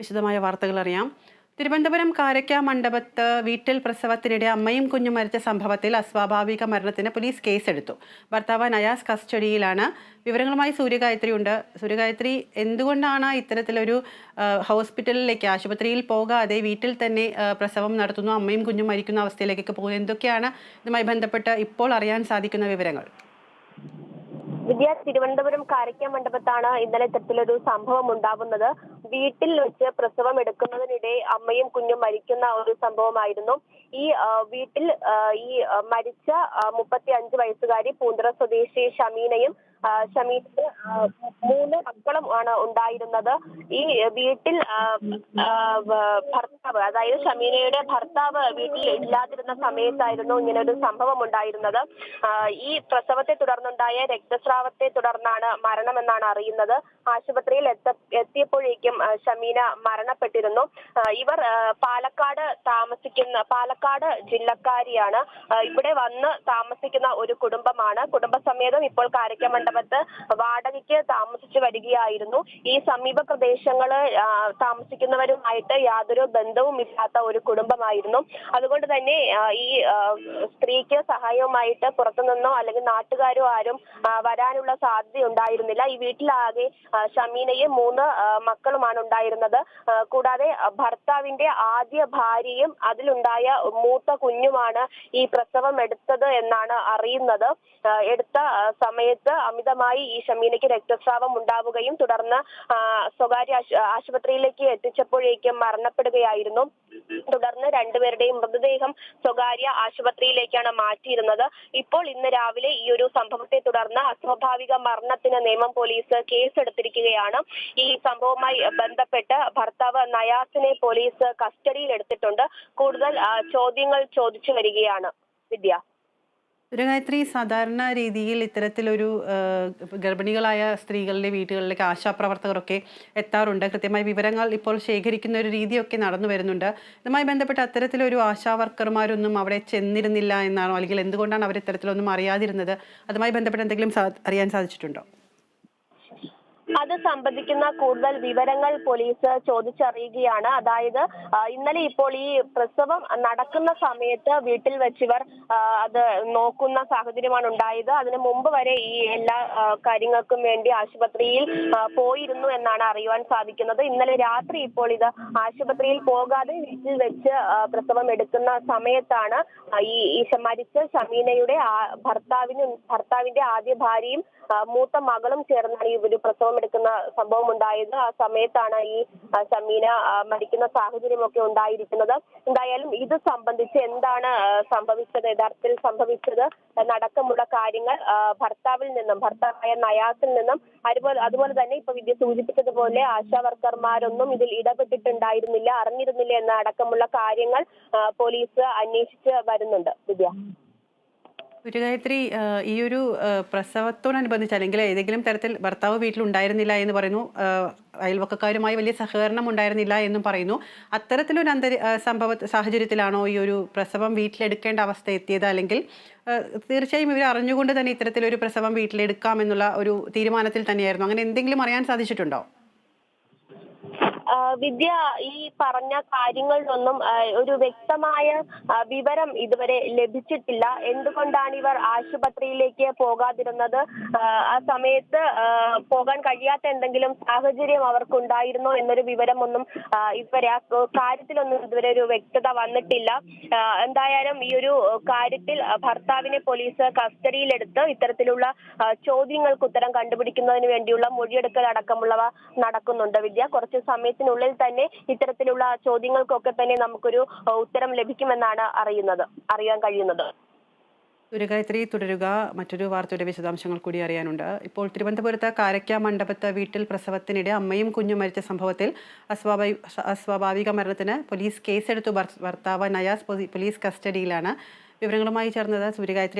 വിശദമായ വാർത്തകൾ അറിയാം. തിരുവനന്തപുരം കാരക്ക മണ്ഡപത്ത് വീട്ടിൽ പ്രസവത്തിനിടെ അമ്മയും കുഞ്ഞും മരിച്ച സംഭവത്തിൽ അസ്വാഭാവിക മരണത്തിന് പോലീസ് കേസെടുത്തു. ഭർത്താവ് നയാസ് കസ്റ്റഡിയിലാണ്. വിവരങ്ങളുമായി സൂര്യഗായത്രി ഉണ്ട്. സൂര്യഗായത്രി എന്തുകൊണ്ടാണ് ഇത്തരത്തിലൊരു ഹോസ്പിറ്റലിലേക്ക് ആശുപത്രിയിൽ പോകാതെ വീട്ടിൽ തന്നെ പ്രസവം നടത്തുന്നു അമ്മയും കുഞ്ഞും മരിക്കുന്ന അവസ്ഥയിലേക്കൊക്കെ പോകുന്നത് എന്തൊക്കെയാണ് ഇതുമായി ബന്ധപ്പെട്ട് ഇപ്പോൾ അറിയാൻ സാധിക്കുന്ന വിവരങ്ങൾ? വിദ്യ തിരുവനന്തപുരം കാരക്ക മണ്ഡപത്താണ് ഇന്നലെ ഇത്തരത്തിലൊരു സംഭവം ഉണ്ടാവുന്നത്. വീട്ടിൽ വെച്ച് പ്രസവം എടുക്കുന്നതിനിടെ അമ്മയും കുഞ്ഞും മരിക്കുന്ന ഒരു സംഭവമായിരുന്നു. ഈ വീട്ടിൽ ഈ മരിച്ച മുപ്പത്തി അഞ്ച് വയസ്സുകാരി പൂന്തറ സ്വദേശി ഷമീനയും ആ, മൂന്ന് മക്കളും ആണ് ഉണ്ടായിരുന്നത്. ഈ വീട്ടിൽ ഭർത്താവ് അതായത് ഷമീനയുടെ ഭർത്താവ് വീട്ടിൽ ഇല്ലാതിരുന്ന സമയത്തായിരുന്നു ഇങ്ങനെ ഒരു സംഭവം ഉണ്ടായിരുന്നത്. ഈ പ്രസവത്തെ തുടർന്നുണ്ടായ രക്തസ്രാവത്തെ തുടർന്നാണ് മരണമെന്നാണ് അറിയുന്നത്. ആശുപത്രിയിൽ എത്ത എത്തിയപ്പോഴേക്കും ഷമീന മരണപ്പെട്ടിരുന്നു. ഇവർ പാലക്കാട് താമസിക്കുന്ന പാലക്കാട് ജില്ലക്കാരിയാണ്. ഇവിടെ വന്ന് താമസിക്കുന്ന ഒരു കുടുംബമാണ്. കുടുംബസമേതം ഇപ്പോൾ കാരക്ക മണ്ഡപത്ത് വാടകയ്ക്ക് താമസിച്ചു വരികയായിരുന്നു. ഈ സമീപ പ്രദേശങ്ങൾ താമസിക്കുന്നവരുമായിട്ട് യാതൊരു ബന്ധവും ഇല്ലാത്ത ഒരു കുടുംബമായിരുന്നു. അതുകൊണ്ട് തന്നെ ഈ സ്ത്രീക്ക് സഹായവുമായിട്ട് പുറത്തുനിന്നോ അല്ലെങ്കിൽ നാട്ടുകാരോ ആരും വരാനുള്ള സാധ്യത ഉണ്ടായിരുന്നില്ല ഈ വീട്ടിലാകെ ഷമീനയും മൂന്ന് മക്കളുമാണ് ഉണ്ടായിരുന്നത്. കൂടാതെ ഭർത്താവിന്റെ ആദ്യ ഭാര്യയും അതിലുണ്ടായ മൂത്ത കുഞ്ഞുമാണ് ഈ പ്രസവം എടുത്തത് എന്നാണ് അറിയുന്നത്. എടുത്ത സമയത്ത് അമിതമായി ഈ ഷമീനയ്ക്ക് രക്തസ്രാവം ഉണ്ടാവുകയും തുടർന്ന് സ്വകാര്യ ആശു- ആശുപത്രിയിലേക്ക് എത്തിച്ചപ്പോഴേക്കും മരണപ്പെടുകയായിരുന്നു. തുടർന്ന് രണ്ടുപേരുടെയും മൃതദേഹം സ്വകാര്യ ആശുപത്രിയിലേക്കാണ് മാറ്റിയിരുന്നത്. ഇപ്പോൾ ഇന്ന് രാവിലെ ഈ ഒരു സംഭവത്തെ തുടർന്ന് അസ്വാഭാവിക മരണത്തിന് നിയമം പോലീസ് കേസെടുത്തിരിക്കുകയാണ്. ഈ സംഭവവുമായി ബന്ധപ്പെട്ട് ഭർത്താവ് നയാസിനെ പോലീസ് കസ്റ്റഡിയിൽ എടുത്തിട്ടുണ്ട് കൂടുതൽ ചോദ്യങ്ങൾ ചോദിച്ചു വരികയാണ്. വിദ്യ. സൂര്യഗായത്രി സാധാരണ രീതിയിൽ ഇത്തരത്തിലൊരു ഗർഭിണികളായ സ്ത്രീകളുടെ വീടുകളിലേക്ക് ആശാപ്രവർത്തകരൊക്കെ എത്താറുണ്ട്. കൃത്യമായ വിവരങ്ങൾ ഇപ്പോൾ ശേഖരിക്കുന്ന ഒരു രീതിയൊക്കെ നടന്നു വരുന്നുണ്ട്. ഇതുമായി ബന്ധപ്പെട്ട് അത്തരത്തിലൊരു ആശാവർക്കർമാരൊന്നും അവിടെ ചെന്നിരുന്നില്ല എന്നാണോ? അല്ലെങ്കിൽ എന്തുകൊണ്ടാണ് അവർ ഇത്തരത്തിലൊന്നും അറിയാതിരുന്നത്? അതുമായി ബന്ധപ്പെട്ട് എന്തെങ്കിലും അറിയാൻ സാധിച്ചിട്ടുണ്ടോ? അത് സംബന്ധിക്കുന്ന കൂടുതൽ വിവരങ്ങൾ പോലീസ് ചോദിച്ചറിയുകയാണ്. അതായത് ഇന്നലെ ഇപ്പോൾ ഈ പ്രസവം നടക്കുന്ന സമയത്ത് വീട്ടിൽ വെച്ചിവർ അത് നോക്കുന്ന സാഹചര്യമാണ് ഉണ്ടായത്. അതിനു മുമ്പ് വരെ ഈ എല്ലാ കാര്യങ്ങൾക്കും വേണ്ടി ആശുപത്രിയിൽ പോയിരുന്നു എന്നാണ് അറിയുവാൻ സാധിക്കുന്നത്. ഇന്നലെ രാത്രി ഇപ്പോൾ ഇത് ആശുപത്രിയിൽ പോകാതെ വീട്ടിൽ വെച്ച് പ്രസവം എടുക്കുന്ന സമയത്താണ് ഈ മരിച്ച ഷമീനയുടെ ഭർത്താവിനും ഭർത്താവിന്റെ ആദ്യ ഭാര്യയും മൂത്ത മകളും ചേർന്നാണ് ഈ ഒരു പ്രസവം എടുക്കുന്ന സംഭവം ഉണ്ടായത് ആ സമയത്താണ് ഈ ഷമീന മരിക്കുന്ന സാഹചര്യമൊക്കെ ഉണ്ടായിരിക്കുന്നത്. എന്തായാലും ഇത് സംബന്ധിച്ച് എന്താണ് സംഭവിച്ചത് യഥാർത്ഥത്തിൽ സംഭവിച്ചത് നടക്കമുള്ള കാര്യങ്ങൾ ഭർത്താവിൽ നിന്നും ഭർത്താവായ നയാസിൽ നിന്നും അതുപോലെ അതുപോലെ തന്നെ ഇപ്പൊ വിദ്യ സൂചിപ്പിച്ചതുപോലെ ആശാ വർക്കർമാരൊന്നും ഇതിൽ ഇടപെട്ടിട്ടുണ്ടായിരുന്നില്ല അറിഞ്ഞിരുന്നില്ല എന്ന അടക്കമുള്ള കാര്യങ്ങൾ പോലീസ് അന്വേഷിച്ച് വരുന്നുണ്ട്. വിദ്യ. സൂര്യഗായത്രി ആ, ഈ ഒരു പ്രസവത്തോടനുബന്ധിച്ച് അല്ലെങ്കിൽ ഏതെങ്കിലും തരത്തിൽ ഭർത്താവ് വീട്ടിലുണ്ടായിരുന്നില്ല എന്ന് പറയുന്നു അയൽവക്കക്കാരുമായി വലിയ സഹകരണം ഉണ്ടായിരുന്നില്ല എന്നും പറയുന്നു. അത്തരത്തിലൊരു അന്തരി സംഭവ സാഹചര്യത്തിലാണോ ഈ ഒരു പ്രസവം വീട്ടിലെടുക്കേണ്ട അവസ്ഥ എത്തിയത്? അല്ലെങ്കിൽ തീർച്ചയായും ഇവർ അറിഞ്ഞുകൊണ്ട് തന്നെ ഇത്തരത്തിലൊരു പ്രസവം വീട്ടിലെടുക്കാം എന്നുള്ള ഒരു തീരുമാനത്തിൽ തന്നെയായിരുന്നു. അങ്ങനെ എന്തെങ്കിലും അറിയാൻ സാധിച്ചിട്ടുണ്ടോ? വിദ്യ ഈ പറഞ്ഞ കാര്യങ്ങളിലൊന്നും ഒരു വ്യക്തമായ വിവരം ഇതുവരെ ലഭിച്ചിട്ടില്ല. എന്തുകൊണ്ടാണ് ഇവർ ആശുപത്രിയിലേക്ക് പോകാതിരുന്നത്? ആ, സമയത്ത് പോകാൻ കഴിയാത്ത എന്തെങ്കിലും സാഹചര്യം അവർക്കുണ്ടായിരുന്നോ എന്നൊരു വിവരമൊന്നും ഇതുവരെ ആ കാര്യത്തിലൊന്നും ഇതുവരെ ഒരു വ്യക്തത വന്നിട്ടില്ല. എന്തായാലും ഈ ഒരു കാര്യത്തിൽ ഭർത്താവിനെ പോലീസ് കസ്റ്റഡിയിലെടുത്ത് ഇത്തരത്തിലുള്ള ചോദ്യങ്ങൾക്ക് ഉത്തരം കണ്ടുപിടിക്കുന്നതിന് വേണ്ടിയുള്ള മൊഴിയെടുക്കൽ അടക്കമുള്ളവ നടക്കുന്നുണ്ട് വിദ്യ. കുറച്ച് സമയത്തിനുള്ളിൽ തന്നെ ഇത്തരത്തിലുള്ള ചോദ്യങ്ങൾക്കൊക്കെ തന്നെ നമുക്കൊരു ഉത്തരം ലഭിക്കുമെന്നാണ് അറിയുന്നത് അറിയാൻ കഴിയുന്നത്. സൂര്യഗായത്രി തുടരുക. മറ്റൊരു വാർത്തയുടെ വിശദാംശങ്ങൾ കൂടി അറിയാനുണ്ട്. ഇപ്പോൾ തിരുവനന്തപുരത്ത് കാരക്ക മണ്ഡപത്ത് വീട്ടിൽ പ്രസവത്തിനിടെ അമ്മയും കുഞ്ഞും മരിച്ച സംഭവത്തിൽ അസ്വാഭാവിക മരണത്തിന് പോലീസ് കേസെടുത്തു. ഭർ- ഭർത്താവ് നയാസ് പോലീസ് കസ്റ്റഡിയിലാണ്. വിവരങ്ങളുമായി ചേർന്നത് സൂര്യഗായത്രി